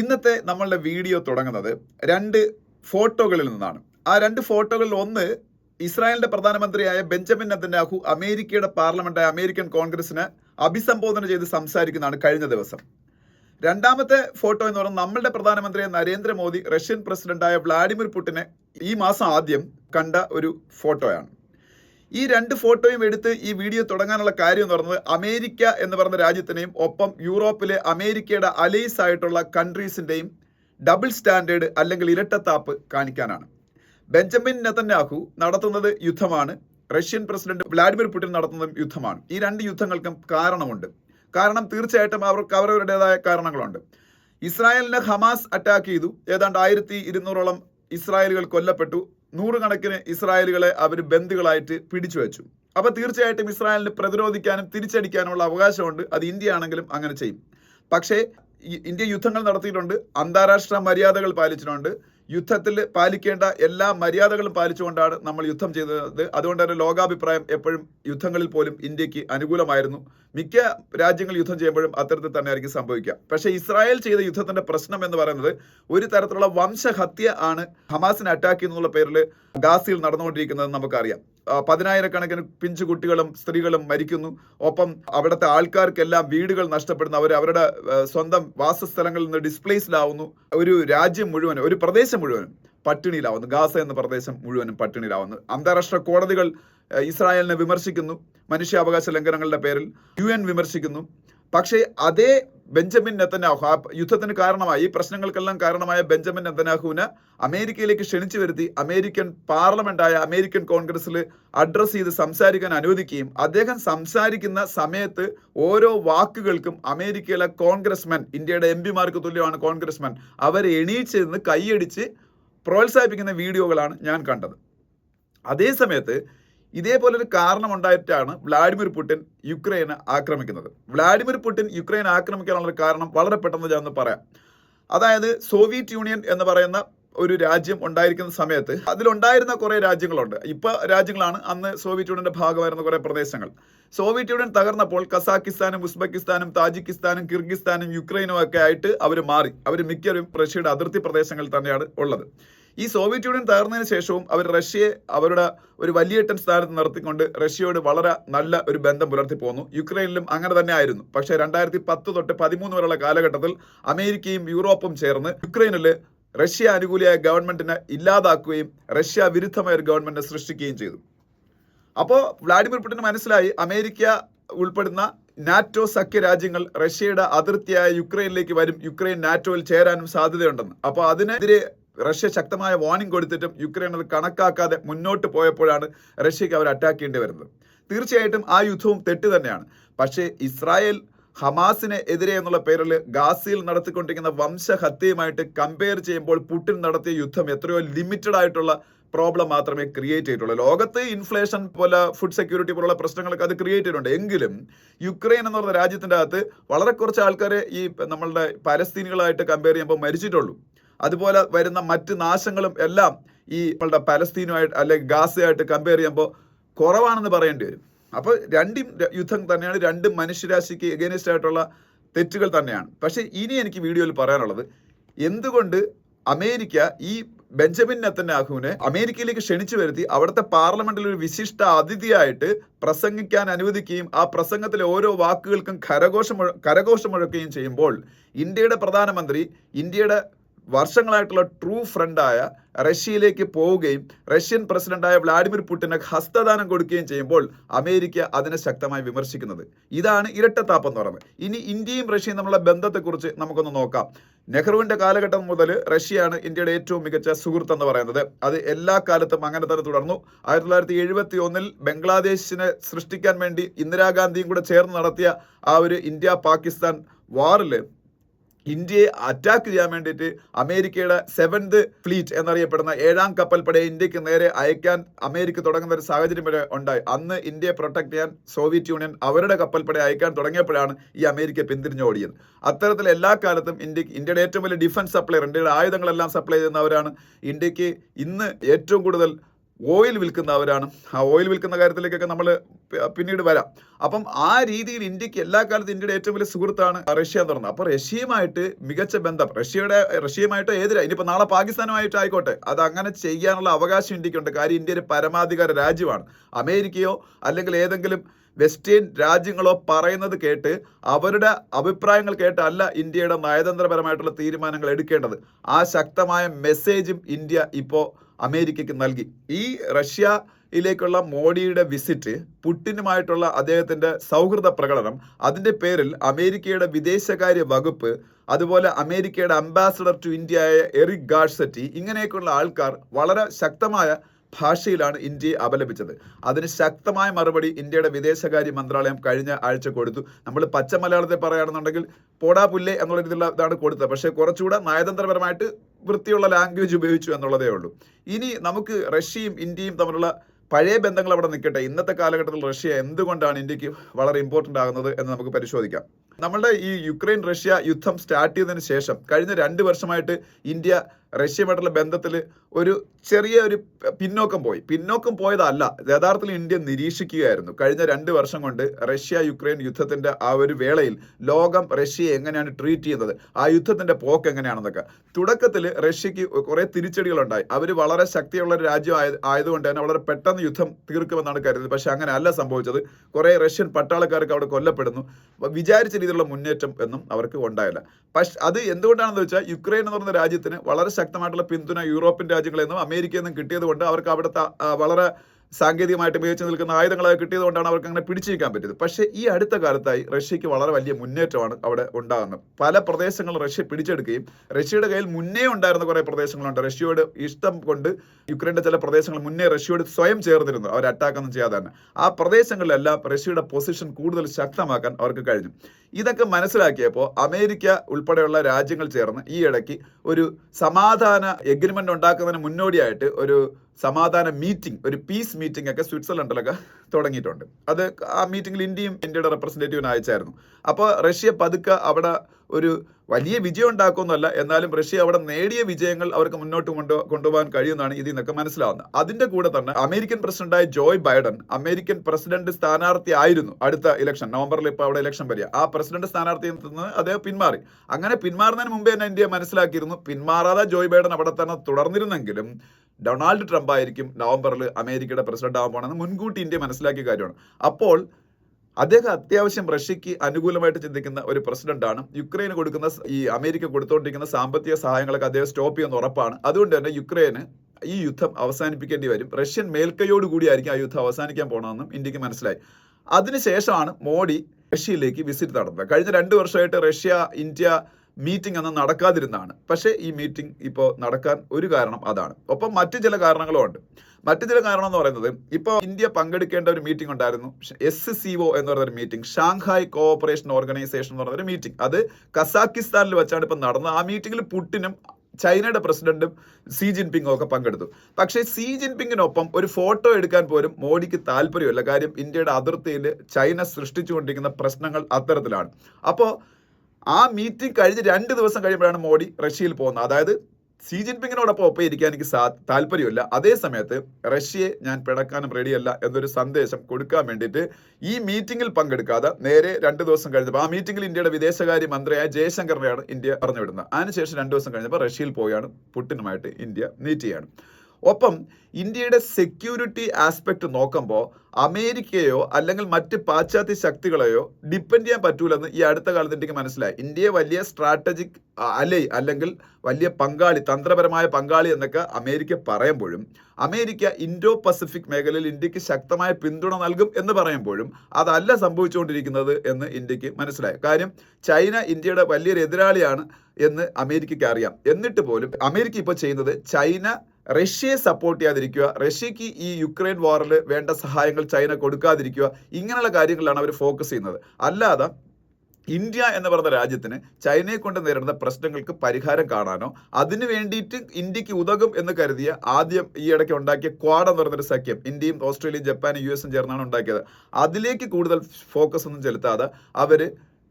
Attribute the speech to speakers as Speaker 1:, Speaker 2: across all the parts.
Speaker 1: ഇന്നത്തെ നമ്മളുടെ വീഡിയോ തുടങ്ങുന്നത് രണ്ട് ഫോട്ടോകളിൽ നിന്നാണ്. ആ രണ്ട് ഫോട്ടോകളിൽ ഒന്ന് ഇസ്രായേലിന്റെ പ്രധാനമന്ത്രിയായ ബെഞ്ചമിൻ നെതന്യാഹു അമേരിക്കയുടെ പാർലമെന്റായ അമേരിക്കൻ കോൺഗ്രസിന് അഭിസംബോധന ചെയ്ത് സംസാരിക്കുന്നതാണ് കഴിഞ്ഞ ദിവസം. രണ്ടാമത്തെ ഫോട്ടോ എന്ന് പറയുന്നത് നമ്മളുടെ പ്രധാനമന്ത്രിയായ നരേന്ദ്രമോദി റഷ്യൻ പ്രസിഡന്റായ വ്ളാഡിമിർ പുടിനെ ഈ മാസം ആദ്യം കണ്ട ഒരു ഫോട്ടോയാണ്. ഈ രണ്ട് ഫോട്ടോയും എടുത്ത് ഈ വീഡിയോ തുടങ്ങാനുള്ള കാര്യം എന്ന് പറയുന്നത് അമേരിക്ക എന്ന് പറയുന്ന രാജ്യത്തിനെയും ഒപ്പം യൂറോപ്പിലെ അമേരിക്കയുടെ അലൈസ് ആയിട്ടുള്ള കൺട്രീസിന്റെയും ഡബിൾ സ്റ്റാൻഡേർഡ് അല്ലെങ്കിൽ ഇരട്ടത്താപ്പ് കാണിക്കാനാണ്. ബെഞ്ചമിൻ നെതന്യാഹു നടത്തുന്നത് യുദ്ധമാണ്. റഷ്യൻ പ്രസിഡന്റ് വ്ളാഡിമിർ പുടിൻ നടത്തുന്നതും യുദ്ധമാണ്. ഈ രണ്ട് യുദ്ധങ്ങൾക്കും കാരണമുണ്ട്. കാരണം തീർച്ചയായിട്ടും അവർക്ക് അവരവരുടേതായ കാരണങ്ങളുണ്ട്. ഇസ്രായേലിനെ ഹമാസ് അറ്റാക്ക് ചെയ്തു. ഏതാണ്ട് ആയിരത്തി ഇരുന്നൂറോളം ഇസ്രായേലുകൾ കൊല്ലപ്പെട്ടു. നൂറുകണക്കിന് ഇസ്രായേലുകളെ അവർ ബന്ധുക്കളായിട്ട് പിടിച്ചു വെച്ചു അപ്പൊ തീർച്ചയായിട്ടും ഇസ്രായേലിന് പ്രതിരോധിക്കാനും തിരിച്ചടിക്കാനുള്ള അവകാശമുണ്ട്. അത് ഇന്ത്യ ആണെങ്കിലും അങ്ങനെ ചെയ്യും. പക്ഷേ ഇന്ത്യ യുദ്ധങ്ങൾ നടത്തിയിട്ടുണ്ട്. അന്താരാഷ്ട്ര മര്യാദകൾ പാലിച്ചിട്ടുണ്ട്. യുദ്ധത്തിൽ പാലിക്കേണ്ട എല്ലാ മര്യാദകളും പാലിച്ചുകൊണ്ടാണ് നമ്മൾ യുദ്ധം ചെയ്തത്. അതുകൊണ്ട് തന്നെ ലോകാഭിപ്രായം എപ്പോഴും യുദ്ധങ്ങളിൽ പോലും ഇന്ത്യയ്ക്ക് അനുകൂലമായിരുന്നു. മിക്ക രാജ്യങ്ങൾ യുദ്ധം ചെയ്യുമ്പോഴും അത്തരത്തിൽ തന്നെ ആയിരിക്കും സംഭവിക്കുക. പക്ഷേ ഇസ്രായേൽ ചെയ്ത യുദ്ധത്തിന്റെ പ്രശ്നം എന്ന് പറയുന്നത് ഒരു തരത്തിലുള്ള വംശഹത്യ ആണ് ഹമാസിനെ അറ്റാക്ക് ചെയ്യുന്നുള്ള പേരിൽ ഗാസിയിൽ നടന്നുകൊണ്ടിരിക്കുന്നത് നമുക്കറിയാം. പതിനായിരക്കണക്കിന് പിഞ്ചു കുട്ടികളും സ്ത്രീകളും മരിക്കുന്നു. ഒപ്പം അവിടുത്തെ ആൾക്കാർക്കെല്ലാം വീടുകൾ നഷ്ടപ്പെടുന്നു. അവർ അവരുടെ സ്വന്തം വാസസ്ഥലങ്ങളിൽ നിന്ന് ഡിസ്പ്ലേസ്ഡ് ആവുന്നു ഒരു രാജ്യം മുഴുവൻ ഒരു പ്രദേശം മുഴുവനും പട്ടിണിയിലാവുന്നു. ഗാസ എന്ന പ്രദേശം മുഴുവനും പട്ടിണിയിലാവുന്നു. അന്താരാഷ്ട്ര കോടതികൾ ഇസ്രായേലിനെ വിമർശിക്കുന്നു. മനുഷ്യാവകാശ ലംഘനങ്ങളുടെ പേരിൽ യു വിമർശിക്കുന്നു. പക്ഷേ അതേ ബെഞ്ചമിൻ നെത്തനാഹു ആ യുദ്ധത്തിന് കാരണമായി ഈ പ്രശ്നങ്ങൾക്കെല്ലാം കാരണമായ ബെഞ്ചമിൻ നെത്തനാഹുവിന് അമേരിക്കയിലേക്ക് ക്ഷണിച്ചു വരുത്തി അമേരിക്കൻ പാർലമെന്റായ അമേരിക്കൻ കോൺഗ്രസ്സിൽ അഡ്രസ്സ് ചെയ്ത് സംസാരിക്കാൻ അനുവദിക്കുകയും അദ്ദേഹം സംസാരിക്കുന്ന സമയത്ത് ഓരോ വാക്കുകൾക്കും അമേരിക്കയിലെ കോൺഗ്രസ്മെൻ ഇന്ത്യയുടെ എം പിമാർക്ക് തുല്യമാണ് കോൺഗ്രസ്മെൻ അവരെ എണീച്ച് നിന്ന് കൈയടിച്ച് പ്രോത്സാഹിപ്പിക്കുന്ന വീഡിയോകളാണ് ഞാൻ കണ്ടത്. അതേ സമയത്ത് ഇതേപോലെ ഒരു കാരണം ഉണ്ടായിട്ടാണ് വ്ളാഡിമിർ പുടിൻ യുക്രൈനെ ആക്രമിക്കുന്നത്. വ്ളാഡിമിർ പുടിൻ യുക്രൈൻ ആക്രമിക്കാനുള്ള കാരണം വളരെ പെട്ടെന്ന് ഞാൻ പറയാം. അതായത് സോവിയറ്റ് യൂണിയൻ എന്ന് പറയുന്ന ഒരു രാജ്യം ഉണ്ടായിരിക്കുന്ന സമയത്ത് അതിലുണ്ടായിരുന്ന കുറേ രാജ്യങ്ങളുണ്ട്. ഇപ്പൊ രാജ്യങ്ങളാണ് അന്ന് സോവിയറ്റ് യൂണിയന്റെ ഭാഗമായിരുന്ന കുറേ പ്രദേശങ്ങൾ. സോവിയറ്റ് യൂണിയൻ തകർന്നപ്പോൾ കസാക്കിസ്ഥാനും ഉസ്ബെക്കിസ്ഥാനും താജിക്കിസ്ഥാനും കിർഗിസ്ഥാനും യുക്രൈനും ഒക്കെ ആയിട്ട് അവർ മാറി. അവർ മിക്കവരും റഷ്യയുടെ അതിർത്തി പ്രദേശങ്ങളിൽ തന്നെയാണ് ഉള്ളത്. ഈ സോവിയറ്റ് യൂണിയൻ തകർന്നതിന് ശേഷവും അവർ റഷ്യയെ അവരുടെ ഒരു വലിയേട്ടൻ സ്ഥാനത്ത് നിർത്തിക്കൊണ്ട് റഷ്യയോട് വളരെ നല്ല ഒരു ബന്ധം പുലർത്തി പോന്നു. യുക്രൈനിലും അങ്ങനെ തന്നെ ആയിരുന്നു. പക്ഷേ രണ്ടായിരത്തി പത്ത് തൊട്ട് പതിമൂന്ന് വരെയുള്ള കാലഘട്ടത്തിൽ അമേരിക്കയും യൂറോപ്പും ചേർന്ന് യുക്രൈനിൽ റഷ്യ അനുകൂലിയായ ഗവൺമെന്റിനെ ഇല്ലാതാക്കുകയും റഷ്യ വിരുദ്ധമായ ഒരു ഗവൺമെന്റിനെ സൃഷ്ടിക്കുകയും ചെയ്തു. അപ്പോൾ വ്ളാഡിമിർ പുടിന് മനസ്സിലായി അമേരിക്ക ഉൾപ്പെടുന്ന നാറ്റോ സഖ്യ രാജ്യങ്ങൾ റഷ്യയുടെ അതിർത്തിയായ യുക്രൈനിലേക്ക് വരും. യുക്രൈൻ നാറ്റോയിൽ ചേരാനും സാധ്യതയുണ്ടെന്ന്. അപ്പോൾ അതിനെതിരെ റഷ്യ ശക്തമായ വാർണിംഗ് കൊടുത്തിട്ടും യുക്രൈൻ അത് കണക്കാക്കാതെ മുന്നോട്ട് പോയപ്പോഴാണ് റഷ്യക്ക് അവർ അറ്റാക്ക് ചെയ്യേണ്ടി വരുന്നത്. തീർച്ചയായിട്ടും ആ യുദ്ധവും തെറ്റ് തന്നെയാണ്. പക്ഷേ ഇസ്രായേൽ ഹമാസിന് എതിരെ എന്നുള്ള പേരിൽ ഗാസിയിൽ നടത്തിക്കൊണ്ടിരിക്കുന്ന വംശഹത്യയുമായിട്ട് കമ്പയർ ചെയ്യുമ്പോൾ പുടിൻ നടത്തിയ യുദ്ധം എത്രയോ ലിമിറ്റഡ് ആയിട്ടുള്ള പ്രോബ്ലം മാത്രമേ ക്രിയേറ്റ് ചെയ്തിട്ടുള്ളൂ. ലോകത്ത് ഇൻഫ്ലേഷൻ പോലെ ഫുഡ് സെക്യൂരിറ്റി പോലുള്ള പ്രശ്നങ്ങളൊക്കെ അത് ക്രിയേറ്റ് ചെയ്തിട്ടുണ്ട്. എങ്കിലും യുക്രൈൻ എന്ന് പറഞ്ഞ രാജ്യത്തിന്റെ അകത്ത് വളരെ കുറച്ച് ആൾക്കാരെ ഈ നമ്മളുടെ പലസ്തീനുകളായിട്ട് കമ്പയർ ചെയ്യുമ്പോൾ മരിച്ചിട്ടുള്ളൂ. അതുപോലെ വരുന്ന മറ്റ് നാശങ്ങളും എല്ലാം ഈ നമ്മളുടെ പലസ്തീനുമായിട്ട് അല്ലെങ്കിൽ ഗാസയായിട്ട് കമ്പയർ ചെയ്യുമ്പോൾ കുറവാണെന്ന് പറയേണ്ടി വരും. അപ്പോൾ രണ്ടും യുദ്ധം തന്നെയാണ് രണ്ടും മനുഷ്യരാശിക്ക് എഗൈനസ്റ്റ് ആയിട്ടുള്ള തെറ്റുകൾ തന്നെയാണ്. പക്ഷേ ഇനി എനിക്ക് വീഡിയോയിൽ പറയാനുള്ളത് എന്തുകൊണ്ട് അമേരിക്ക ഈ ബെഞ്ചമിൻ നെത്തന്യാഹുവിനെ അമേരിക്കയിലേക്ക് ക്ഷണിച്ചു വരുത്തി അവിടുത്തെ പാർലമെന്റിൽ ഒരു വിശിഷ്ട അതിഥിയായിട്ട് പ്രസംഗിക്കാൻ അനുവദിക്കുകയും ആ പ്രസംഗത്തിലെ ഓരോ വാക്കുകൾക്കും കരഘോഷം കരഘോഷം മുഴക്കുകയും ചെയ്യുമ്പോൾ ഇന്ത്യയുടെ പ്രധാനമന്ത്രി ഇന്ത്യയുടെ വർഷങ്ങളായിട്ടുള്ള ട്രൂ ഫ്രണ്ടായ റഷ്യയിലേക്ക് പോവുകയും റഷ്യൻ പ്രസിഡന്റായ വ്ളാഡിമിർ പുടിന് ഹസ്തദാനം കൊടുക്കുകയും ചെയ്യുമ്പോൾ അമേരിക്ക അതിനെ ശക്തമായി വിമർശിക്കുന്നത്. ഇതാണ് ഇരട്ടത്താപ്പ് എന്ന് പറയുന്നത്. ഇനി ഇന്ത്യയും റഷ്യയും തമ്മിലുള്ള ബന്ധത്തെക്കുറിച്ച് നമുക്കൊന്ന് നോക്കാം. നെഹ്റുവിന്റെ കാലഘട്ടം മുതൽ റഷ്യയാണ് ഇന്ത്യയുടെ ഏറ്റവും മികച്ച സുഹൃത്ത് എന്ന് പറയുന്നത്. അത് എല്ലാ കാലത്തും അങ്ങനെ തന്നെ തുടർന്നു. ആയിരത്തി തൊള്ളായിരത്തി എഴുപത്തി ഒന്നിൽ ബംഗ്ലാദേശിനെ സൃഷ്ടിക്കാൻ വേണ്ടി ഇന്ദിരാഗാന്ധിയും കൂടെ ചേർന്ന് നടത്തിയ ആ ഒരു ഇന്ത്യ പാകിസ്ഥാൻ വാറിൽ ഇന്ത്യയെ അറ്റാക്ക് ചെയ്യാൻ വേണ്ടിയിട്ട് അമേരിക്കയുടെ സെവൻത് ഫ്ലീറ്റ് എന്നറിയപ്പെടുന്ന ഏഴാം കപ്പൽപ്പടെ ഇന്ത്യയ്ക്ക് നേരെ അയക്കാൻ അമേരിക്ക തുടങ്ങുന്ന ഒരു സാഹചര്യം വരെ ഉണ്ടായി. അന്ന് ഇന്ത്യയെ പ്രൊട്ടക്ട് ചെയ്യാൻ സോവിയറ്റ് യൂണിയൻ അവരുടെ കപ്പൽപ്പടെ അയക്കാൻ തുടങ്ങിയപ്പോഴാണ് ഈ അമേരിക്ക പിന്തിരിഞ്ഞോടിയത് അത്തരത്തിൽ എല്ലാ കാലത്തും ഇന്ത്യയ്ക്ക് ഇന്ത്യയുടെ ഏറ്റവും വലിയ ഡിഫൻസ് സപ്ലൈ ഇന്ത്യയുടെ ആയുധങ്ങളെല്ലാം സപ്ലൈ ചെയ്യുന്നവരാണ് ഇന്ത്യയ്ക്ക് ഇന്ന് ഏറ്റവും കൂടുതൽ ഓയിൽ വിൽക്കുന്നവരാണ്. ആ ഓയിൽ വിൽക്കുന്ന കാര്യത്തിലേക്കൊക്കെ നമ്മൾ പിന്നീട് വരാം. അപ്പം ആ രീതിയിൽ ഇന്ത്യയ്ക്ക് എല്ലാ കാലത്തും ഇന്ത്യയുടെ ഏറ്റവും വലിയ സുഹൃത്താണ് റഷ്യ എന്ന് പറയുന്നത്. അപ്പോൾ റഷ്യയുമായിട്ട് മികച്ച ബന്ധം റഷ്യയുടെ റഷ്യയുമായിട്ട് ഏതിരാ ഇനിയിപ്പോൾ നാളെ പാകിസ്ഥാനുമായിട്ട് ആയിക്കോട്ടെ അത് അങ്ങനെ ചെയ്യാനുള്ള അവകാശം ഇന്ത്യക്കുണ്ട്. കാര്യം ഇന്ത്യ ഒരു പരമാധികാര രാജ്യമാണ്. അമേരിക്കയോ അല്ലെങ്കിൽ ഏതെങ്കിലും വെസ്റ്റേൺ രാജ്യങ്ങളോ പറയുന്നത് കേട്ട് അവരുടെ അഭിപ്രായങ്ങൾ കേട്ടല്ല ഇന്ത്യയുടെ നയതന്ത്രപരമായിട്ടുള്ള തീരുമാനങ്ങൾ എടുക്കേണ്ടത്. ആ ശക്തമായ മെസ്സേജും ഇന്ത്യ ഇപ്പോൾ അമേരിക്കയ്ക്ക് നൽകി. ഈ റഷ്യയിലേക്കുള്ള മോഡിയുടെ വിസിറ്റ് പുട്ടിനുമായിട്ടുള്ള അദ്ദേഹത്തിന്റെ സൗഹൃദ പ്രകടനം അതിന്റെ പേരിൽ അമേരിക്കയുടെ വിദേശകാര്യ വകുപ്പ് അതുപോലെ അമേരിക്കയുടെ അംബാസഡർ ടു ഇന്ത്യ ആയ എറിക് ഗാഡ്സെറ്റി ഇങ്ങനെയൊക്കെയുള്ള ആൾക്കാർ വളരെ ശക്തമായ ഭാഷയിലാണ് ഇന്ത്യയെ അപലപിച്ചത്. അതിന് ശക്തമായ മറുപടി ഇന്ത്യയുടെ വിദേശകാര്യ മന്ത്രാലയം കഴിഞ്ഞ ആഴ്ച കൊടുത്തു. നമ്മൾ പച്ച മലയാളത്തിൽ പറയുകയാണെന്നുണ്ടെങ്കിൽ പോടാ പുല്ലേ എന്നുള്ള രീതിയിലുള്ള ഇതാണ് കൊടുത്തത്. പക്ഷേ കുറച്ചുകൂടെ നയതന്ത്രപരമായിട്ട് വൃത്തിയുള്ള ലാംഗ്വേജ് ഉപയോഗിച്ചു എന്നുള്ളതേ ഉള്ളൂ. ഇനി നമുക്ക് റഷ്യയും ഇന്ത്യയും തമ്മിലുള്ള പഴയ ബന്ധങ്ങൾ അവിടെ നിൽക്കട്ടെ. ഇന്നത്തെ കാലഘട്ടത്തിൽ റഷ്യ എന്തുകൊണ്ടാണ് ഇന്ത്യയ്ക്ക് വളരെ ഇമ്പോർട്ടന്റ് ആകുന്നത് എന്ന് നമുക്ക് പരിശോധിക്കാം. നമ്മളുടെ ഈ യുക്രൈൻ റഷ്യ യുദ്ധം സ്റ്റാർട്ട് ചെയ്തതിന് ശേഷം കഴിഞ്ഞ രണ്ട് വർഷമായിട്ട് ഇന്ത്യ റഷ്യയുമായിട്ടുള്ള ബന്ധത്തിൽ ഒരു ചെറിയ ഒരു പിന്നോക്കം പോയി. പിന്നോക്കം പോയതല്ല യഥാർത്ഥത്തിൽ ഇന്ത്യ നിരീക്ഷിക്കുകയായിരുന്നു. കഴിഞ്ഞ രണ്ട് വർഷം കൊണ്ട് റഷ്യ യുക്രൈൻ യുദ്ധത്തിന്റെ ആ ഒരു വേളയിൽ ലോകം റഷ്യയെ എങ്ങനെയാണ് ട്രീറ്റ് ചെയ്യുന്നത് ആ യുദ്ധത്തിന്റെ പോക്ക് എങ്ങനെയാണെന്നൊക്കെ. തുടക്കത്തിൽ റഷ്യക്ക് കുറേ തിരിച്ചടികളുണ്ടായി. അവർ വളരെ ശക്തിയുള്ള ഒരു രാജ്യം ആയ ആയതുകൊണ്ട് തന്നെ വളരെ പെട്ടെന്ന് യുദ്ധം തീർക്കുമെന്നാണ് കരുതുന്നത്. പക്ഷെ അങ്ങനെ അല്ല സംഭവിച്ചത്. കുറേ റഷ്യൻ പട്ടാളക്കാർക്ക് അവിടെ കൊല്ലപ്പെടുന്നു. വിചാരിച്ച രീതിയിലുള്ള മുന്നേറ്റം എന്നും അവർക്ക് ഉണ്ടായില്ല. പക്ഷെ അത് എന്തുകൊണ്ടാണെന്ന് വെച്ചാൽ യുക്രൈൻ എന്ന് പറയുന്ന രാജ്യത്തിന് വളരെ ശക്തമായിട്ടുള്ള പിന്തുണ യൂറോപ്യൻ രാജ്യങ്ങളിൽ നിന്നും അമേരിക്കയിൽ നിന്നും കിട്ടിയത് കൊണ്ട് അവർക്ക് അവിടുത്തെ വളരെ സാങ്കേതികമായിട്ട് മികച്ചു നിൽക്കുന്ന ആയുധങ്ങളൊക്കെ കിട്ടിയത് കൊണ്ടാണ് അവർക്ക് അങ്ങനെ പിടിച്ചിരിക്കാൻ പറ്റിയത്. പക്ഷേ ഈ അടുത്ത കാലത്തായി റഷ്യക്ക് വളരെ വലിയ മുന്നേറ്റമാണ് അവിടെ ഉണ്ടാകുന്നത്. പല പ്രദേശങ്ങളും റഷ്യ പിടിച്ചെടുക്കുകയും റഷ്യയുടെ കയ്യിൽ മുന്നേ ഉണ്ടായിരുന്ന കുറേ പ്രദേശങ്ങളുണ്ട്. റഷ്യയോട് ഇഷ്ടം കൊണ്ട് യുക്രൈന്റെ ചില പ്രദേശങ്ങൾ മുന്നേ റഷ്യയോട് സ്വയം ചേർന്നിരുന്നു. അവർ അറ്റാക്ക് ഒന്നും ചെയ്യാതെ. തന്നെ ആ പ്രദേശങ്ങളിലെല്ലാം റഷ്യയുടെ പൊസിഷൻ കൂടുതൽ ശക്തമാക്കാൻ അവർക്ക് കഴിഞ്ഞു. ഇതൊക്കെ മനസ്സിലാക്കിയപ്പോൾ അമേരിക്ക ഉൾപ്പെടെയുള്ള രാജ്യങ്ങൾ ചേർന്ന് ഈ ഇടയ്ക്ക് ഒരു സമാധാന എഗ്രിമെന്റ് ഉണ്ടാക്കുന്നതിന് മുന്നോടിയായിട്ട് ഒരു സമാധാന മീറ്റിംഗ് ഒരു പീസ് മീറ്റിംഗ് ഒക്കെ സ്വിറ്റ്സർലൻഡിലൊക്കെ തുടങ്ങിയിട്ടുണ്ട്. അത് ആ മീറ്റിംഗിൽ ഇന്ത്യയും ഇന്ത്യയുടെ റെപ്രസെന്റേറ്റീവിനെ അയച്ചായിരുന്നു. അപ്പോൾ റഷ്യ പതുക്കെ അവിടെ ഒരു വലിയ വിജയം ഉണ്ടാക്കുമെന്നല്ല എന്നാലും റഷ്യ അവിടെ നേടിയ വിജയങ്ങൾ അവർക്ക് മുന്നോട്ട് കൊണ്ടു കൊണ്ടുപോകാൻ കഴിയുമെന്നാണ് ഇതിൽ നിന്നൊക്കെ മനസ്സിലാവുന്നത്. അതിന്റെ കൂടെ തന്നെ അമേരിക്കൻ പ്രസിഡന്റായ ജോയ് ബൈഡൻ അമേരിക്കൻ പ്രസിഡന്റ് സ്ഥാനാർത്ഥി ആയിരുന്നു അടുത്ത ഇലക്ഷൻ നവംബറിൽ ഇപ്പോൾ അവിടെ ഇലക്ഷൻ വരിക. ആ പ്രസിഡന്റ് സ്ഥാനാർത്ഥിയിൽ നിന്ന് അദ്ദേഹം പിന്മാറി. അങ്ങനെ പിന്മാറുന്നതിന് മുമ്പേ തന്നെ ഇന്ത്യ മനസ്സിലാക്കിയിരുന്നു. പിന്മാറാതെ ജോയ് ബൈഡൻ അവിടെ തന്നെ തുടർന്നിരുന്നെങ്കിലും ഡൊണാൾഡ് ട്രംപ് ആയിരിക്കും നവംബറിൽ അമേരിക്കയുടെ പ്രസിഡന്റ് ആവാൻ പോകണമെന്ന് മുൻകൂട്ടി ഇന്ത്യ മനസ്സിലാക്കിയ കാര്യമാണ്. അപ്പോൾ അദ്ദേഹം അത്യാവശ്യം റഷ്യക്ക് അനുകൂലമായിട്ട് ചിന്തിക്കുന്ന ഒരു പ്രസിഡന്റാണ് യുക്രൈന് കൊടുക്കുന്ന ഈ അമേരിക്ക കൊടുത്തുകൊണ്ടിരിക്കുന്ന സാമ്പത്തിക സഹായങ്ങളൊക്കെ അദ്ദേഹം സ്റ്റോപ്പ് ചെയ്യുന്ന ഉറപ്പാണ്. അതുകൊണ്ട് തന്നെ യുക്രൈന് ഈ യുദ്ധം അവസാനിപ്പിക്കേണ്ടി വരും. റഷ്യൻ മേൽക്കൈയോടുകൂടിയായിരിക്കും ആ യുദ്ധം അവസാനിക്കാൻ പോകണമെന്നും ഇന്ത്യയ്ക്ക് മനസ്സിലായി. അതിനുശേഷമാണ് മോഡി റഷ്യയിലേക്ക് വിസിറ്റ് നടത്തുന്നത്. കഴിഞ്ഞ രണ്ട് വർഷമായിട്ട് റഷ്യ ഇന്ത്യ മീറ്റിംഗ് അന്ന് നടക്കാതിരുന്നതാണ്. പക്ഷേ ഈ മീറ്റിംഗ് ഇപ്പോൾ നടക്കാൻ ഒരു കാരണം അതാണ്. ഒപ്പം മറ്റു ചില കാരണങ്ങളും ഉണ്ട്. മറ്റു ചില കാരണം എന്ന് പറയുന്നത് ഇപ്പോൾ ഇന്ത്യ പങ്കെടുക്കേണ്ട ഒരു മീറ്റിംഗ് ഉണ്ടായിരുന്നു. എസ് സി ഒ എന്ന് പറയുന്ന ഒരു മീറ്റിംഗ് ഷാങ്ഹായ് കോഓപ്പറേഷൻ ഓർഗനൈസേഷൻ എന്ന് പറയുന്ന ഒരു മീറ്റിംഗ് അത് കസാക്കിസ്ഥാനിൽ വെച്ചാണ് ഇപ്പം നടന്നത്. ആ മീറ്റിംഗിൽ പുട്ടിനും ചൈനയുടെ പ്രസിഡന്റും സി ജിൻപിങ്ങും ഒക്കെ പങ്കെടുത്തു. പക്ഷേ സി ജിൻപിങ്ങിനൊപ്പം ഒരു ഫോട്ടോ എടുക്കാൻ പോലും മോഡിക്ക് താല്പര്യമില്ല. കാര്യം ഇന്ത്യയുടെ അതിർത്തിയിൽ ചൈന സൃഷ്ടിച്ചുകൊണ്ടിരിക്കുന്ന പ്രശ്നങ്ങൾ അത്തരത്തിലാണ്. അപ്പോൾ ആ മീറ്റിംഗ് കഴിഞ്ഞ് രണ്ട് ദിവസം കഴിയുമ്പോഴാണ് മോഡി റഷ്യയിൽ പോകുന്നത്. അതായത് സി ജിൻപിങ്ങിനോടൊപ്പം ഒപ്പം ഇരിക്കാൻ എനിക്ക് സാ താല്പര്യമില്ല. അതേ സമയത്ത് റഷ്യയെ ഞാൻ പിടക്കാനും റെഡിയല്ല എന്നൊരു സന്ദേശം കൊടുക്കാൻ വേണ്ടിയിട്ട് ഈ മീറ്റിംഗിൽ പങ്കെടുക്കാതെ നേരെ രണ്ട് ദിവസം കഴിഞ്ഞപ്പോൾ ആ മീറ്റിംഗിൽ ഇന്ത്യയുടെ വിദേശകാര്യ മന്ത്രിയായ ജയശങ്കറിനെയാണ് ഇന്ത്യ പറഞ്ഞുവിടുന്നത്. അതിനുശേഷം രണ്ട് ദിവസം കഴിഞ്ഞപ്പോൾ റഷ്യയിൽ പോയാണ് പുട്ടിനുമായിട്ട് ഇന്ത്യ മീറ്റ് ചെയ്യാണ്. ഒപ്പം ഇന്ത്യയുടെ സെക്യൂരിറ്റി ആസ്പെക്ട് നോക്കുമ്പോൾ അമേരിക്കയോ അല്ലെങ്കിൽ മറ്റ് പാശ്ചാത്യ ശക്തികളെയോ ഡിപ്പെൻഡ് ചെയ്യാൻ പറ്റൂലെന്ന് ഈ അടുത്ത കാലത്ത് എനിക്ക് മനസ്സിലായി. ഇന്ത്യയെ വലിയ സ്ട്രാറ്റജിക് അലൈ അല്ലെങ്കിൽ വലിയ പങ്കാളി തന്ത്രപരമായ പങ്കാളി എന്നൊക്കെ അമേരിക്ക പറയുമ്പോഴും അമേരിക്ക ഇൻഡോ പസഫിക് മേഖലയിൽ ഇന്ത്യയ്ക്ക് ശക്തമായ പിന്തുണ നൽകും എന്ന് പറയുമ്പോഴും അതല്ല സംഭവിച്ചുകൊണ്ടിരിക്കുന്നത് എന്ന് ഇന്ത്യയ്ക്ക് മനസ്സിലായി. കാര്യം ചൈന ഇന്ത്യയുടെ വലിയൊരു എതിരാളിയാണ് എന്ന് അമേരിക്കയ്ക്ക് അറിയാം. എന്നിട്ട് പോലും അമേരിക്ക ഇപ്പോൾ ചെയ്യുന്നത് ചൈന റഷ്യയെ സപ്പോർട്ട് ചെയ്യാതിരിക്കുക റഷ്യക്ക് ഈ യുക്രൈൻ വാറിൽ വേണ്ട സഹായങ്ങൾ ചൈന കൊടുക്കാതിരിക്കുക ഇങ്ങനെയുള്ള കാര്യങ്ങളിലാണ് അവർ ഫോക്കസ് ചെയ്യുന്നത്. അല്ലാതെ ഇന്ത്യ എന്ന് പറയുന്ന രാജ്യത്തിന് ചൈനയെ കൊണ്ട് നേരിടുന്ന പ്രശ്നങ്ങൾക്ക് പരിഹാരം കാണാനോ അതിനു വേണ്ടിയിട്ട് ഇന്ത്യയ്ക്ക് ഉതകും എന്ന് കരുതിയ ആദ്യം ഈ ഇടയ്ക്ക് ഉണ്ടാക്കിയ ക്വാഡ് എന്ന് പറയുന്നൊരു സഖ്യം ഇന്ത്യയും ഓസ്ട്രേലിയയും ജപ്പാനും യു എസും ചേർന്നാണ് ഉണ്ടാക്കിയത്. അതിലേക്ക് കൂടുതൽ ഫോക്കസ് ഒന്നും ചെലുത്താതെ അവർ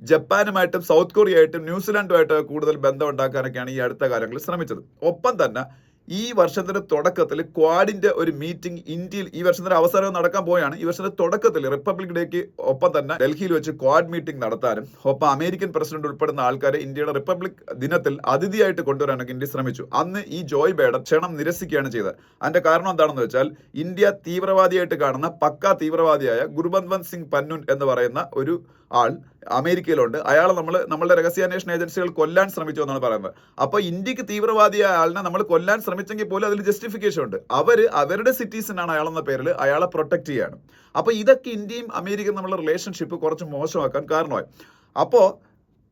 Speaker 1: ജപ്പാനുമായിട്ടും സൗത്ത് കൊറിയയായിട്ടും ന്യൂസിലാൻഡുമായിട്ടും കൂടുതൽ ബന്ധം ഉണ്ടാക്കാനൊക്കെയാണ് ഈ അടുത്ത കാലങ്ങളിൽ ശ്രമിച്ചത്. ഒപ്പം തന്നെ ഈ വർഷത്തിന്റെ തുടക്കത്തിൽ ക്വാഡിന്റെ ഒരു മീറ്റിംഗ് ഇന്ത്യയിൽ ഈ വർഷത്തിന്റെ അവസരം നടക്കാൻ പോയാണ് ഈ വർഷത്തിന്റെ തുടക്കത്തിൽ റിപ്പബ്ലിക് ഡേക്ക് ഒപ്പം തന്നെ ഡൽഹിയിൽ വെച്ച് ക്വാഡ് മീറ്റിംഗ് നടത്താനും ഒപ്പം അമേരിക്കൻ പ്രസിഡന്റ് ഉൾപ്പെടുന്ന ആൾക്കാരെ ഇന്ത്യയുടെ റിപ്പബ്ലിക് ദിനത്തിൽ അതിഥിയായിട്ട് കൊണ്ടുവരാനൊക്കെ ഇന്ത്യ ശ്രമിച്ചു. അന്ന് ഈ ജോയ് ബൈഡൻ ക്ഷണം നിരസിക്കുകയാണ് ചെയ്തത്. അതിന്റെ കാരണം എന്താണെന്ന് വെച്ചാൽ ഇന്ത്യ തീവ്രവാദിയായിട്ട് കാണുന്ന പക്ക തീവ്രവാദിയായ ഗുർബന്ത്വന്ത് സിംഗ് പന്നുൻ എന്ന് പറയുന്ന ഒരു ആൾ അമേരിക്കയിലുണ്ട്. അയാൾ നമ്മൾ നമ്മളുടെ രഹസ്യാന്വേഷണ ഏജൻസികൾ കൊല്ലാൻ ശ്രമിച്ചു എന്നാണ് പറയുന്നത്. അപ്പോൾ ഇന്ത്യയ്ക്ക് തീവ്രവാദിയായ ആളിനെ നമ്മൾ കൊല്ലാൻ ശ്രമിച്ചെങ്കിൽ പോലും അതിൽ ജസ്റ്റിഫിക്കേഷൻ ഉണ്ട്. അവർ അവരുടെ സിറ്റീസിനാണ് അയാളെന്ന പേരിൽ അയാളെ പ്രൊട്ടക്ട് ചെയ്യാണ്. അപ്പോൾ ഇതൊക്കെ ഇന്ത്യയും അമേരിക്കയും നമ്മുടെ റിലേഷൻഷിപ്പ് കുറച്ച് മോശമാക്കാൻ കാരണമായി. അപ്പോൾ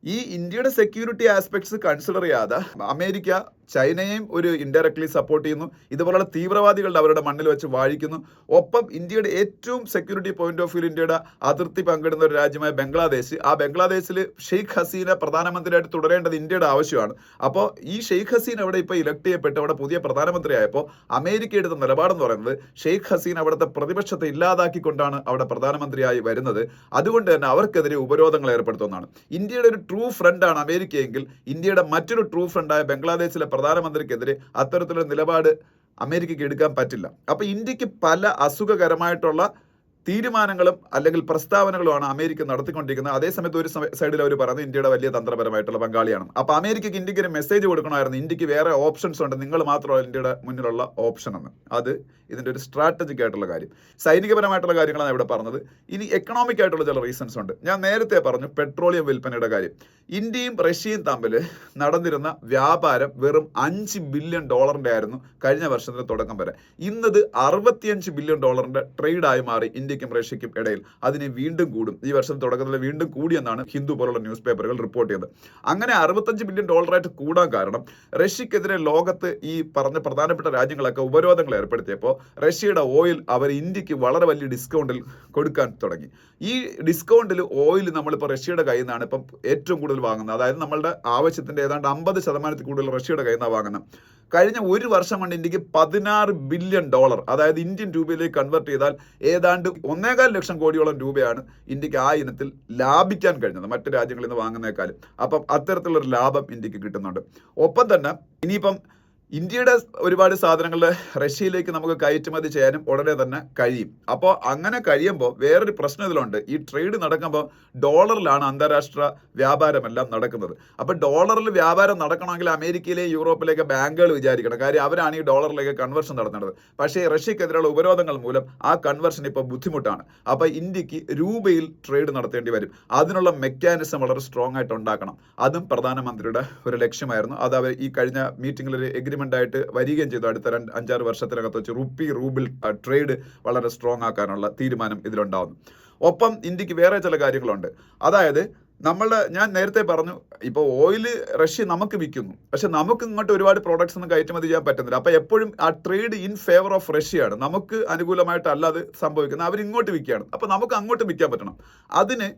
Speaker 1: ഈ ഇന്ത്യയുടെ സെക്യൂരിറ്റി ആസ്പെക്ട്സ് കൺസിഡർ ചെയ്യാതെ അമേരിക്ക ചൈനയെയും ഒരു ഇൻഡയറക്ട്ലി സപ്പോർട്ട് ചെയ്യുന്നു. ഇതുപോലുള്ള തീവ്രവാദികളുടെ അവരുടെ മണ്ണിൽ വെച്ച് വാഴിക്കുന്നു. ഒപ്പം ഇന്ത്യയുടെ ഏറ്റവും സെക്യൂരിറ്റി പോയിന്റ് ഓഫ് വ്യൂ ഇന്ത്യയുടെ അതിർത്തി പങ്കിടുന്ന ഒരു രാജ്യമായ ബംഗ്ലാദേശ്. ആ ബംഗ്ലാദേശിൽ ഷെയ്ഖ് ഹസീന പ്രധാനമന്ത്രിയായിട്ട് തുടരേണ്ടത് ഇന്ത്യയുടെ ആവശ്യമാണ്. അപ്പോൾ ഈ ഷെയ്ഖ് ഹസീൻ അവിടെ ഇപ്പോൾ ഇലക്ട് ചെയ്യപ്പെട്ട് അവിടെ പുതിയ പ്രധാനമന്ത്രിയായപ്പോൾ അമേരിക്ക എടുത്ത നിലപാടെന്ന് പറയുന്നത് ഷെയ്ഖ് ഹസീൻ അവിടുത്തെ പ്രതിപക്ഷത്തെ ഇല്ലാതാക്കിക്കൊണ്ടാണ് അവിടെ പ്രധാനമന്ത്രിയായി വരുന്നത്. അതുകൊണ്ട് തന്നെ അവർക്കെതിരെ ഉപരോധങ്ങൾ ഏർപ്പെടുത്തുന്നതാണ്. ഇന്ത്യയുടെ ഒരു ട്രൂ ഫ്രണ്ടാണ് അമേരിക്കയെങ്കിൽ ഇന്ത്യയുടെ മറ്റൊരു ട്രൂ ഫ്രണ്ടായ ബംഗ്ലാദേശിലെ പ്രധാനമന്ത്രിക്കെതിരെ അത്തരത്തിലുള്ള നിലപാട് അമേരിക്കയ്ക്ക് എടുക്കാൻ പറ്റില്ല. അപ്പോൾ ഇന്ത്യയ്ക്ക് പല അസുഖകരമായിട്ടുള്ള തീരുമാനങ്ങളും അല്ലെങ്കിൽ പ്രസ്താവനകളുമാണ് അമേരിക്ക നടത്തിക്കൊണ്ടിരിക്കുന്നത്. അതേസമയത്ത് ഒരു സൈഡിൽ അവർ പറയുന്നത് ഇന്ത്യയുടെ വലിയ തന്ത്രപരമായിട്ടുള്ള പങ്കാളിയാണ്. അപ്പൊ അമേരിക്കയ്ക്ക് ഇന്ത്യയ്ക്ക് ഒരു മെസ്സേജ് കൊടുക്കണമായിരുന്നു. ഇന്ത്യയ്ക്ക് വേറെ ഓപ്ഷൻസ് ഉണ്ട്. നിങ്ങൾ മാത്രമല്ല ഇന്ത്യയുടെ മുന്നിലുള്ള ഓപ്ഷൻ എന്ന്. അത് ഇതിന്റെ ഒരു സ്ട്രാറ്റജിക് ആയിട്ടുള്ള കാര്യം. സൈനികപരമായിട്ടുള്ള കാര്യങ്ങളാണ് ഇവിടെ പറഞ്ഞത്. ഇനി എക്കണോമിക് ആയിട്ടുള്ള ചില റീസൺസ് ഉണ്ട്. ഞാൻ നേരത്തെ പറഞ്ഞു പെട്രോളിയം വിൽപ്പനയുടെ കാര്യം. ഇന്ത്യയും റഷ്യയും തമ്മിൽ നടന്നിരുന്ന വ്യാപാരം വെറും അഞ്ച് ബില്യൺ ഡോളറിന്റെ ആയിരുന്നു കഴിഞ്ഞ വർഷത്തിന് തുടക്കം വരെ. ഇന്നത് അറുപത്തിയഞ്ച് ബില്യൺ ഡോളറിന്റെ ട്രേഡായി മാറി ഇന്ത്യക്കും റഷ്യക്കും ഇടയിൽ അതിനെ വീണ്ടും കൂടും. ഈ വർഷം തുടക്കത്തിൽ വീണ്ടും കൂടിയെന്നാണ് ഹിന്ദു പോലുള്ള ന്യൂസ് പേപ്പറുകൾ റിപ്പോർട്ട് ചെയ്തത് അങ്ങനെ അറുപത്തഞ്ച് ബില്യൺ ഡോളറായിട്ട് കൂടാൻ കാരണം റഷ്യക്കെതിരെ ലോകത്ത് ഈ പറഞ്ഞ പ്രധാനപ്പെട്ട രാജ്യങ്ങളൊക്കെ ഉപരോധങ്ങൾ ഏർപ്പെടുത്തിയപ്പോൾ റഷ്യയുടെ ഓയിൽ അവർ ഇന്ത്യയ്ക്ക് വളരെ വലിയ ഡിസ്കൗണ്ടിൽ കൊടുക്കാൻ തുടങ്ങി. ഈ ഡിസ്കൗണ്ടിൽ ഓയിൽ നമ്മളിപ്പോൾ റഷ്യയുടെ കയ്യിൽ നിന്നാണ് ഇപ്പം ഏറ്റവും കൂടുതൽ വാങ്ങുന്നത്. അതായത് നമ്മളുടെ ആവശ്യത്തിന്റെ ഏതാണ്ട് അമ്പത് ശതമാനത്തിൽ കൂടുതൽ റഷ്യയുടെ കയ്യിൽ നിന്നാണ് വാങ്ങുന്നത്. കഴിഞ്ഞ ഒരു വർഷം കൊണ്ട് ഇന്ത്യയ്ക്ക് പതിനാറ് ബില്യൺ ഡോളർ അതായത് ഇന്ത്യൻ രൂപയിലേക്ക് കൺവെർട്ട് ചെയ്താൽ ഏതാണ്ട് ഒന്നേകാൽ ലക്ഷം കോടിയോളം രൂപയാണ് ഇന്ത്യയ്ക്ക് ആ ഇനത്തിൽ ലാഭിക്കാൻ കഴിഞ്ഞത് മറ്റു രാജ്യങ്ങളിൽ നിന്ന് വാങ്ങുന്നേക്കാളും. അപ്പം അത്തരത്തിലുള്ള ഒരു ലാഭം ഇന്ത്യയ്ക്ക് കിട്ടുന്നുണ്ട്. ഒപ്പം തന്നെ ഇനിയിപ്പം ഇന്ത്യയുടെ ഒരുപാട് സാധനങ്ങൾ റഷ്യയിലേക്ക് നമുക്ക് കയറ്റുമതി ചെയ്യാനും ഉടനെ തന്നെ കഴിയും. അപ്പോൾ അങ്ങനെ കഴിയുമ്പോൾ വേറൊരു പ്രശ്നം ഇതിലുണ്ട്. ഈ ട്രേഡ് നടക്കുമ്പോൾ ഡോളറിലാണ് അന്താരാഷ്ട്ര വ്യാപാരമെല്ലാം നടക്കുന്നത്. അപ്പോൾ ഡോളറിൽ വ്യാപാരം നടക്കണമെങ്കിൽ അമേരിക്കയിലെ യൂറോപ്പിലേക്ക് ബാങ്കുകൾ വിചാരിക്കണം. കാര്യം അവരാണ് ഈ ഡോളറിലേക്ക് കൺവേർഷൻ നടത്തേണ്ടത് പക്ഷേ റഷ്യക്കെതിരെയുള്ള ഉപരോധങ്ങൾ മൂലം ആ കൺവേർഷൻ ഇപ്പോൾ ബുദ്ധിമുട്ടാണ്. അപ്പോൾ ഇന്ത്യയ്ക്ക് രൂപയിൽ ട്രേഡ് നടത്തേണ്ടി വരും. അതിനുള്ള മെക്കാനിസം വളരെ സ്ട്രോങ് ആയിട്ട് ഉണ്ടാക്കണം. അതും പ്രധാനമന്ത്രിയുടെ ഒരു ലക്ഷ്യമായിരുന്നു. അത് അവർ ഈ കഴിഞ്ഞ മീറ്റിംഗിൽ ഒരു എഗ്രിമെന്റ് ആയിട്ട് വരികയും ചെയ്തു. അടുത്ത രണ്ട് അഞ്ചാറ് വർഷത്തിനകത്ത് വെച്ച് റുപ്പി റൂബിൾ ട്രേഡ് വളരെ സ്ട്രോങ് ആക്കാനുള്ള തീരുമാനം ഇതിലുണ്ടാവുന്നു. ഒപ്പം ഇന്ത്യയ്ക്ക് വേറെ ചില കാര്യങ്ങളുണ്ട്. അതായത് നമ്മളുടെ ഞാൻ നേരത്തെ പറഞ്ഞു ഇപ്പോൾ ഓയിൽ റഷ്യ നമുക്ക് വിൽക്കുന്നു. പക്ഷെ നമുക്ക് ഇങ്ങോട്ട് ഒരുപാട് പ്രോഡക്ട്സ് ഒന്നും കയറ്റുമതി ചെയ്യാൻ പറ്റുന്നില്ല. അപ്പോൾ എപ്പോഴും ആ ട്രേഡ് ഇൻ ഫേവർ ഓഫ് റഷ്യയാണ്. നമുക്ക് അനുകൂലമായിട്ടല്ല അത് സംഭവിക്കുന്നത്. അവരിങ്ങോട്ട് വിൽക്കുകയാണ്. അപ്പോൾ നമുക്ക് അങ്ങോട്ട് വിൽക്കാൻ പറ്റണം. അതിന്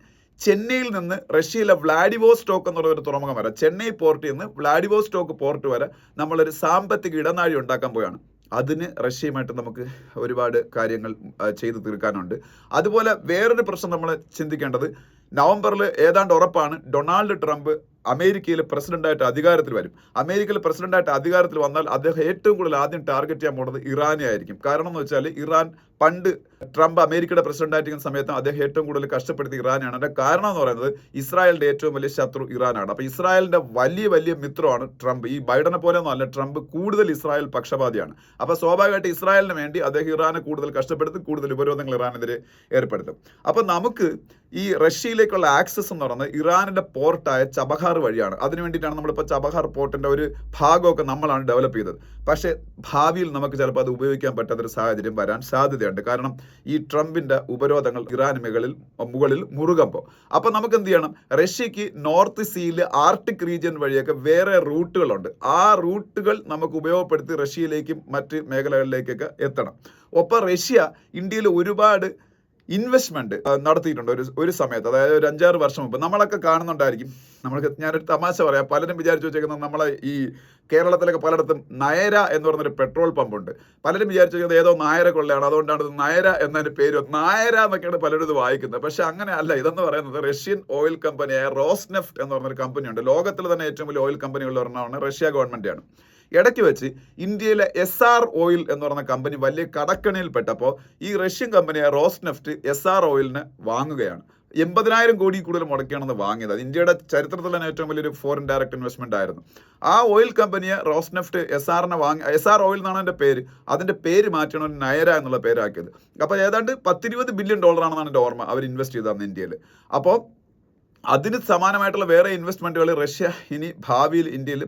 Speaker 1: ചെന്നൈയിൽ നിന്ന് റഷ്യയിലെ വ്ളാഡിവോസ്റ്റോക്ക് എന്നുള്ള ഒരു തുറമുഖം വരെ ചെന്നൈ പോർട്ടിൽ നിന്ന് വ്ളാഡിവോസ്റ്റോക്ക് പോർട്ട് വരെ നമ്മളൊരു സാമ്പത്തിക ഇടനാഴി ഉണ്ടാക്കാൻ പോവുകയാണ് അതിന് റഷ്യയുമായിട്ട് നമുക്ക് ഒരുപാട് കാര്യങ്ങൾ ചെയ്തു തീർക്കാനുണ്ട്. അതുപോലെ വേറൊരു പ്രശ്നം നമ്മൾ ചിന്തിക്കേണ്ടത് നവംബറിൽ ഏതാണ്ട് ഉറപ്പാണ് ഡൊണാൾഡ് ട്രംപ് അമേരിക്കയിൽ പ്രസിഡന്റായിട്ട് അധികാരത്തിൽ വരും. അമേരിക്കയിൽ പ്രസിഡന്റായിട്ട് അധികാരത്തിൽ വന്നാൽ അദ്ദേഹം ഏറ്റവും കൂടുതൽ ആദ്യം ടാർഗറ്റ് ചെയ്യാൻ പോകുന്നത് ഇറാനെ ആയിരിക്കും. കാരണം എന്ന് വെച്ചാൽ ഇറാൻ പണ്ട് ട്രംപ് അമേരിക്കയുടെ പ്രസിഡന്റായിരിക്കുന്ന സമയത്ത് അദ്ദേഹം ഏറ്റവും കൂടുതൽ കഷ്ടപ്പെടുത്തി ഇറാനാണ് അതിന്റെ കാരണം എന്ന് പറയുന്നത് ഇസ്രായേലിന്റെ ഏറ്റവും വലിയ ശത്രു ഇറാനാണ്. അപ്പൊ ഇസ്രായേലിന്റെ വലിയ വലിയ മിത്രമാണ് ട്രംപ്. ഈ ബൈഡനെ പോലെ ഒന്നും അല്ല ട്രംപ് കൂടുതൽ ഇസ്രായേൽ പക്ഷപാതിയാണ്. അപ്പൊ സ്വാഭാവികമായിട്ട് ഇസ്രായേലിന് വേണ്ടി അദ്ദേഹം ഇറാനെ കൂടുതൽ കഷ്ടപ്പെടുത്തി കൂടുതൽ ഉപരോധങ്ങൾ ഇറാനെതിരെ ഏർപ്പെടുത്തും. അപ്പൊ നമുക്ക് ഈ റഷ്യയിലേക്കുള്ള ആക്സസ് എന്ന് പറയുന്നത് ഇറാനിന്റെ പോർട്ടായ ചബഹാർ വഴിയാണ്. അതിനു വേണ്ടിയിട്ടാണ് നമ്മളിപ്പോൾ ചബഹാർ പോർട്ടിന്റെ ഒരു ഭാഗമൊക്കെ നമ്മളാണ് ഡെവലപ്പ് ചെയ്തത്. പക്ഷേ ഭാവിയിൽ നമുക്ക് ചിലപ്പോൾ അത് ഉപയോഗിക്കാൻ പറ്റാത്തൊരു സാഹചര്യം വരാൻ സാധ്യതയുണ്ട്. കാരണം ഈ ട്രംപിന്റെ ഉപരോധങ്ങൾ ഇറാൻ മുകളിൽ മുകളിൽ മുറുകമ്പോൾ അപ്പോൾ നമുക്ക് എന്ത് ചെയ്യണം? റഷ്യക്ക് നോർത്ത് സീയിൽ ആർട്ടിക് റീജിയൻ വഴിയൊക്കെ വേറെ റൂട്ടുകളുണ്ട്. ആ റൂട്ടുകൾ നമുക്ക് ഉപയോഗപ്പെടുത്തി റഷ്യയിലേക്കും മറ്റ് മേഖലകളിലേക്കൊക്കെ എത്തണം. ഒപ്പം റഷ്യ ഇന്ത്യയിൽ ഒരുപാട് ഇൻവെസ്റ്റ്മെന്റ് നടത്തിയിട്ടുണ്ട് ഒരു ഒരു സമയത്ത്. അതായത് ഒരു അഞ്ചാറ് വർഷം മുമ്പ്. നമ്മളൊക്കെ കാണുന്നുണ്ടായിരിക്കും. നമ്മൾക്ക് ഞാനൊരു തമാശ പറയാം. പലരും വിചാരിച്ചു വെച്ചേക്കുന്നത് നമ്മളെ ഈ കേരളത്തിലൊക്കെ പലയിടത്തും നയര എന്ന് പറഞ്ഞൊരു പെട്രോൾ പമ്പുണ്ട് പലരും വിചാരിച്ചു വെച്ചത് ഏതോ നായര കൊള്ളയാണ്. അതുകൊണ്ടാണ് നയര എന്നതിന്റെ പേര് നായര എന്നൊക്കെയാണ് പലരും ഇത് വായിക്കുന്നത്. പക്ഷെ അങ്ങനെ അല്ല. ഇതെന്ന് പറയുന്നത് റഷ്യൻ ഓയിൽ കമ്പനിയായ റോസ്നെഫ്റ്റ് എന്ന് പറഞ്ഞൊരു കമ്പനിയുണ്ട്. ലോകത്തിൽ തന്നെ ഏറ്റവും വലിയ ഓയിൽ കമ്പനികളിൽ ഒരെണ്ണമാണ് റഷ്യ ഗവൺമെന്റാണ് ഇടയ്ക്ക് വെച്ച് ഇന്ത്യയിലെ എസ് ആർ ഓയിൽ എന്ന് പറയുന്ന കമ്പനി വലിയ കടക്കണിയിൽപ്പെട്ടപ്പോൾ ഈ റഷ്യൻ കമ്പനിയായ റോസ്നെഫ്റ്റ് എസ് ആർ ഓയിലിന് വാങ്ങുകയാണ്. എൺപതിനായിരം കോടി കൂടുതൽ മുടക്കിയാണെന്ന് വാങ്ങിയത്. അത് ഇന്ത്യയുടെ ചരിത്രത്തിൽ തന്നെ ഏറ്റവും വലിയൊരു ഫോറിൻ ഡയറക്റ്റ് ഇൻവെസ്റ്റ്മെന്റ് ആയിരുന്നു. ആ ഓയിൽ കമ്പനിയെ റോസ്നെഫ്റ്റ് എസ് ആറിനെ വാങ്ങി എസ് ആർ ഓയിൽ എന്നാണ് അതിന്റെ പേര്. അതിന്റെ പേര് മാറ്റണം നയര എന്നുള്ള പേരാക്കിയത്. അപ്പോൾ ഏതാണ്ട് പത്തിരുപത് ബില്യൺ ഡോളറാണെന്നാണ് എന്റെ ഓർമ്മ അവർ ഇൻവെസ്റ്റ് ചെയ്തതാണ് ഇന്ത്യയിൽ അപ്പോൾ അതിന് സമാനമായിട്ടുള്ള വേറെ ഇൻവെസ്റ്റ്മെന്റുകൾ റഷ്യ ഇനി ഭാവിയിൽ ഇന്ത്യയിൽ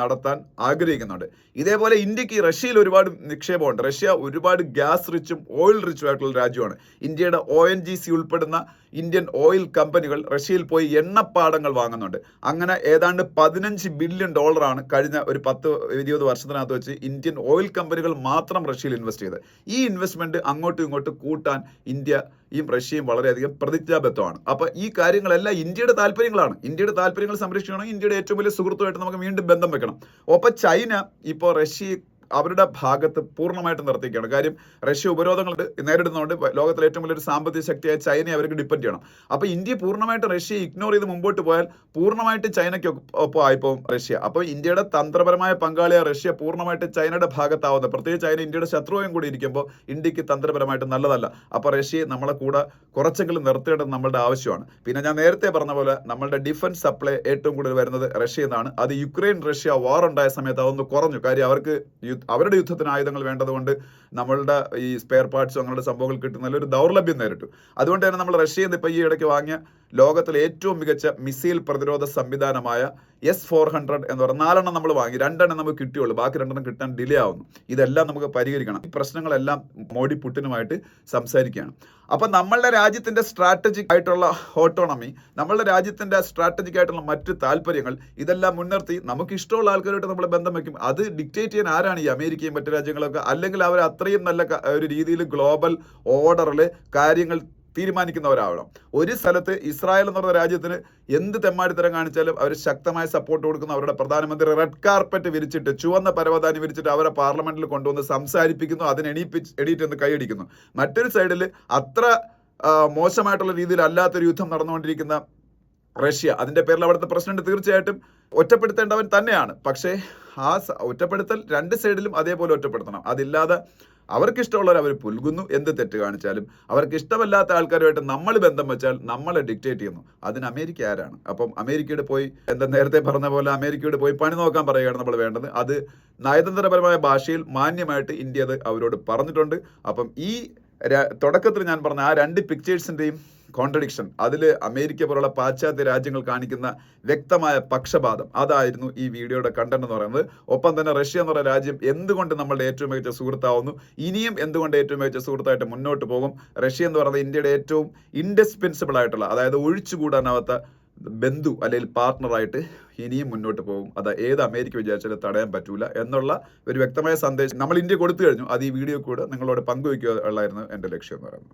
Speaker 1: നടത്താൻ ആഗ്രഹിക്കുന്നുണ്ട്. ഇതേപോലെ ഇന്ത്യയ്ക്ക് റഷ്യയിൽ ഒരുപാട് നിക്ഷേപമുണ്ട്. റഷ്യ ഒരുപാട് ഗ്യാസ് റിച്ചും ഓയിൽ റിച്ചും ആയിട്ടുള്ള രാജ്യമാണ്. ഇന്ത്യയുടെ ഒ എൻ ജി സി ഉൾപ്പെടുന്ന ഇന്ത്യൻ ഓയിൽ കമ്പനികൾ റഷ്യയിൽ പോയി എണ്ണപ്പാടങ്ങൾ വാങ്ങുന്നുണ്ട്. അങ്ങനെ ഏതാണ്ട് പതിനഞ്ച് ബില്യൺ ഡോളറാണ് കഴിഞ്ഞ ഒരു പത്ത് ഇരുപത് വർഷത്തിനകത്ത് വെച്ച് ഇന്ത്യൻ ഓയിൽ കമ്പനികൾ മാത്രം റഷ്യയിൽ ഇൻവെസ്റ്റ് ചെയ്തത്. ഈ ഇൻവെസ്റ്റ്മെന്റ് അങ്ങോട്ടും ഇങ്ങോട്ടും കൂട്ടാൻ ഇന്ത്യയും റഷ്യയും വളരെയധികം പ്രതിജ്ഞാബദ്ധമാണ്. അപ്പോൾ ഈ കാര്യങ്ങളെല്ലാം ഇന്ത്യയുടെ താല്പര്യങ്ങളാണ്. ഇന്ത്യയുടെ താല്പര്യങ്ങൾ സംരക്ഷിക്കണമെങ്കിൽ ഇന്ത്യയുടെ ഏറ്റവും വലിയ സുഹൃത്തുമായിട്ട് നമുക്ക് വീണ്ടും ബന്ധം വെക്കണം. ഒപ്പം ചൈന ഇപ്പോൾ റഷ്യ അവരുടെ ഭാഗത്ത് പൂർണമായിട്ട് നിർത്തിക്കുകയാണ് കാര്യം റഷ്യ ഉപരോധങ്ങൾ നേരിടുന്നതുകൊണ്ട് ലോകത്തിലെ ഏറ്റവും വലിയൊരു സാമ്പത്തിക ശക്തിയായ ചൈനയെ അവർക്ക് ഡിപ്പെൻഡ് ചെയ്യണം. അപ്പോൾ ഇന്ത്യ പൂർണമായിട്ട് റഷ്യയെ ഇഗ്നോർ ചെയ്ത് മുമ്പോട്ട് പോയാൽ പൂർണമായിട്ട് ചൈനയ്ക്ക് ഒപ്പം ആയിപ്പോവും റഷ്യ. അപ്പോൾ ഇന്ത്യയുടെ തന്ത്രപരമായ പങ്കാളിയായ റഷ്യ പൂർണമായിട്ട് ചൈനയുടെ ഭാഗത്താവുന്നത് പ്രത്യേകിച്ച് ചൈന ഇന്ത്യയുടെ ശത്രുവും കൂടി ഇരിക്കുമ്പോൾ ഇന്ത്യയ്ക്ക് തന്ത്രപരമായിട്ട് നല്ലതല്ല. അപ്പോൾ റഷ്യയെ നമ്മളെ കൂടെ കുറച്ചെങ്കിലും നിർത്തേണ്ടത് നമ്മളുടെ ആവശ്യമാണ്. പിന്നെ ഞാൻ നേരത്തെ പറഞ്ഞ പോലെ നമ്മളുടെ ഡിഫൻസ് സപ്ലൈ ഏറ്റവും കൂടുതൽ വരുന്നത് റഷ്യ നിന്നാണ് അത് യുക്രൈൻ റഷ്യ വാർ ഉണ്ടായ സമയത്ത് അതൊന്ന് കുറഞ്ഞു. കാര്യം അവർക്ക് അവരുടെ യുദ്ധത്തിന് ആയുധങ്ങൾ വേണ്ടതുകൊണ്ട് നമ്മളുടെ ഈ സ്പെയർ പാർട്സും അങ്ങനെയുള്ള സംഭവങ്ങൾ കിട്ടുന്നതിൽ ഒരു ദൗർലഭ്യം നേരിട്ടു. അതുകൊണ്ട് തന്നെ നമ്മൾ റഷ്യയിൽ നിന്ന് ഇപ്പോൾ ഈ ഇടയ്ക്ക് വാങ്ങിയ ലോകത്തിലെ ഏറ്റവും മികച്ച മിസൈൽ പ്രതിരോധ സംവിധാനമായ എസ് ഫോർ ഹൺഡ്രഡ് എന്ന് പറയുന്ന നാലെണ്ണം നമ്മൾ വാങ്ങി. രണ്ടെണ്ണം നമുക്ക് കിട്ടിയുള്ളൂ. ബാക്കി രണ്ടെണ്ണം കിട്ടാൻ ഡിലേ ആവുന്നു. ഇതെല്ലാം നമുക്ക് പരിഹരിക്കണം. ഈ പ്രശ്നങ്ങളെല്ലാം മോഡി പുട്ടിനുമായിട്ട് സംസാരിക്കുകയാണ്. അപ്പം നമ്മളുടെ രാജ്യത്തിന്റെ സ്ട്രാറ്റജിക് ആയിട്ടുള്ള ഓട്ടോണമി നമ്മളുടെ രാജ്യത്തിന്റെ സ്ട്രാറ്റജിക് ആയിട്ടുള്ള മറ്റ് താല്പര്യങ്ങൾ ഇതെല്ലാം മുൻനിർത്തി നമുക്ക് ഇഷ്ടമുള്ള ആൾക്കാരുമായിട്ട് നമ്മൾ ബന്ധം വയ്ക്കും. അത് ഡിക്റ്റേറ്റ് ചെയ്യാൻ ആരാണ് ഈ അമേരിക്കയും മറ്റു രാജ്യങ്ങളൊക്കെ? അല്ലെങ്കിൽ അവർ അത്രയും നല്ല ഒരു രീതിയിൽ ഗ്ലോബൽ ഓർഡറിൽ കാര്യങ്ങൾ തീരുമാനിക്കുന്നവരാവണം. ഒരു സ്ഥലത്ത് ഇസ്രായേൽ എന്ന് പറഞ്ഞ രാജ്യത്തിന് എന്ത് തെമ്മാടിത്തരം കാണിച്ചാലും അവർ ശക്തമായ സപ്പോർട്ട് കൊടുക്കുന്ന അവരുടെ പ്രധാനമന്ത്രി റെഡ് കാർപ്പറ്റ് വിരിച്ചിട്ട് ചുവന്ന പരവതാനി വിരിച്ചിട്ട് അവരെ പാർലമെന്റിൽ കൊണ്ടുവന്ന് സംസാരിപ്പിക്കുന്നു അതിന് എണീപ്പിച്ച് എണീറ്റ് എന്ന് കൈയടിക്കുന്നു. മറ്റൊരു സൈഡിൽ അത്ര മോശമായിട്ടുള്ള രീതിയിൽ അല്ലാത്തൊരു യുദ്ധം നടന്നുകൊണ്ടിരിക്കുന്ന റഷ്യ അതിന്റെ പേരിൽ അവിടുത്തെ പ്രസിഡന്റ് തീർച്ചയായിട്ടും ഒറ്റപ്പെടുത്തേണ്ടവൻ തന്നെയാണ്. പക്ഷേ ആ ഒറ്റപ്പെടുത്തൽ രണ്ട് സൈഡിലും അതേപോലെ ഒറ്റപ്പെടുത്തണം. അതില്ലാതെ അവർക്ക് ഇഷ്ടമുള്ളവർ അവർ പുൽകുന്നു. എന്ത് തെറ്റ് കാണിച്ചാലും അവർക്ക് ഇഷ്ടമല്ലാത്ത ആൾക്കാരുമായിട്ട് നമ്മൾ ബന്ധം വെച്ചാൽ നമ്മളെ ഡിക്റ്റേറ്റ് ചെയ്യുന്നു. അതിന് അമേരിക്ക ആരാണ്? അപ്പം അമേരിക്കയുടെ പോയി എന്താ നേരത്തെ പറഞ്ഞ പോലെ അമേരിക്കയുടെ പോയി പണി നോക്കാൻ പറയുകയാണ് നമ്മൾ വേണ്ടത്. അത് നയതന്ത്രപരമായ ഭാഷയിൽ മാന്യമായിട്ട് ഇന്ത്യ അത് അവരോട് പറഞ്ഞിട്ടുണ്ട്. അപ്പം ഈ തുടക്കത്തിൽ ഞാൻ പറഞ്ഞ ആ രണ്ട് പിക്ചേഴ്സിന്റെയും കോൺട്രഡിക്ഷൻ. അതിൽ അമേരിക്ക പോലുള്ള പാശ്ചാത്യ രാജ്യങ്ങൾ കാണിക്കുന്ന വ്യക്തമായ പക്ഷപാതം. അതായിരുന്നു ഈ വീഡിയോയുടെ കണ്ടന്റ് എന്ന് പറയുന്നത്. ഒപ്പം തന്നെ റഷ്യ എന്ന് പറയുന്ന രാജ്യം എന്തുകൊണ്ട് നമ്മളുടെ ഏറ്റവും മികച്ച സുഹൃത്താവുന്നു? ഇനിയും എന്തുകൊണ്ട് ഏറ്റവും മികച്ച സുഹൃത്തായിട്ട് മുന്നോട്ട് പോകും? റഷ്യ എന്ന് പറയുന്നത് ഇന്ത്യയുടെ ഏറ്റവും ഇൻഡിസ്പെൻസിബിൾ ആയിട്ടുള്ള അതായത് ഒഴിച്ചുകൂടാനാവാത്ത ബന്ധു അല്ലെങ്കിൽ പാർട്ട്ണറായിട്ട് ഇനിയും മുന്നോട്ട് പോകും. അത് ഏത് അമേരിക്ക വിചാരിച്ചാലും തടയാൻ പറ്റൂല എന്നുള്ള ഒരു വ്യക്തമായ സന്ദേശം നമ്മൾ ഇന്ത്യ കൊടുത്തു കഴിഞ്ഞു. അത് ഈ വീഡിയോ കൂടെ നിങ്ങളോട് പങ്കുവയ്ക്കുക ഉള്ളായിരുന്നു എന്റെ ലക്ഷ്യം എന്ന് പറയുന്നത്.